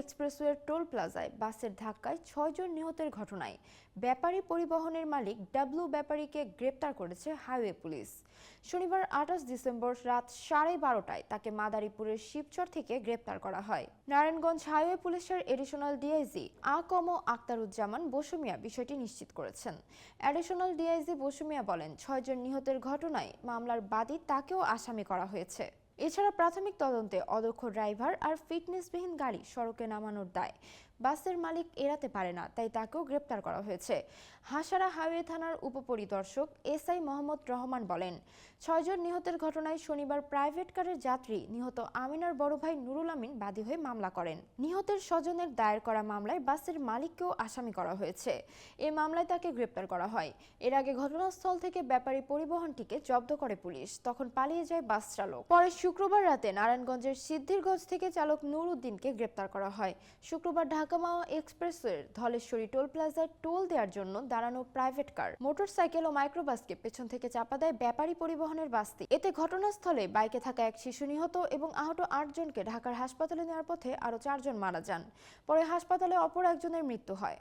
এক্সপ্রেসওয়ের toll প্লাজায় বাসের ধাক্কায় ছয়জন নিহতের ঘটনায়। ব্যাপারী পরিবহনের মালিক ডাব্লু ব্যাপারীকে গ্রেপ্তার করেছে হাইওয়ে পুলিশ। শনিবার আঠাশ ডিসেম্বর রাত সাড়ে বারোটায় তাকে মাদারীপুরের শিবচর থেকে গ্রেপ্তার করা হয়। নারায়ণগঞ্জ হাইওয়ে পুলিশের এডিশনাল ডিআইজি আ কম আক্তারুজ্জামান বসুমিয়া বিষয়টি নিশ্চিত করেছেন। অ্যাডিশনাল ডিআইজি বসুমিয়া বলেন, ছয়জন নিহতের ঘটনায় মামলার বাদী তাকেও আসামি করা হয়েছে। এছাড়া প্রাথমিক তদন্তে অদক্ষ ড্রাইভার আর ফিটনেসবিহীন গাড়ি সড়কে নামানোর দায়। বাসের মালিক এড়াতে পারে না, তাই তাকেও গ্রেপ্তার করা হয়েছে। হাসারা হাইওয়ে থানার উপপরিদর্শক এস আই মোহাম্মদ রহমান বলেন, ছয়জন নিহতের ঘটনায় শনিবার প্রাইভেট কারের যাত্রী নিহত আমিনার বড় ভাই নুরুল আমিন বাদী হয়ে মামলা করেন। নিহতের স্বজনের দায়ের করা মামলায় বাসের মালিককেও আসামি করা হয়েছে। এ মামলায় তাকে গ্রেপ্তার করা হয়। এর আগে ঘটনাস্থল থেকে ব্যাপারী পরিবহনটিকে জব্দ করে পুলিশ। তখন পালিয়ে যায় বাস চালক। পরে শুক্রবার রাতে নারায়ণগঞ্জের সিদ্ধিরগঞ্জ থেকে চালক নুর উদ্দিনকে গ্রেপ্তার করা হয়। শুক্রবার ঢাকা মাওয়া এক্সপ্রেসের ধলেশ্বরী টোল প্লাজায় টোল দেওয়ার জন্য দাঁড়ানো প্রাইভেট কার, মোটরসাইকেল ও মাইক্রোবাসকে পেছন থেকে চাপা দেয় ব্যাপারী পরিবহনের বাসটি এতে ঘটনাস্থলে বাইকে থাকা এক শিশু নিহত এবং আহত আটজনকে ঢাকার হাসপাতালে নেওয়ার পথে আরও চারজন মারা যান। পরে হাসপাতালে অপর একজনের মৃত্যু হয়।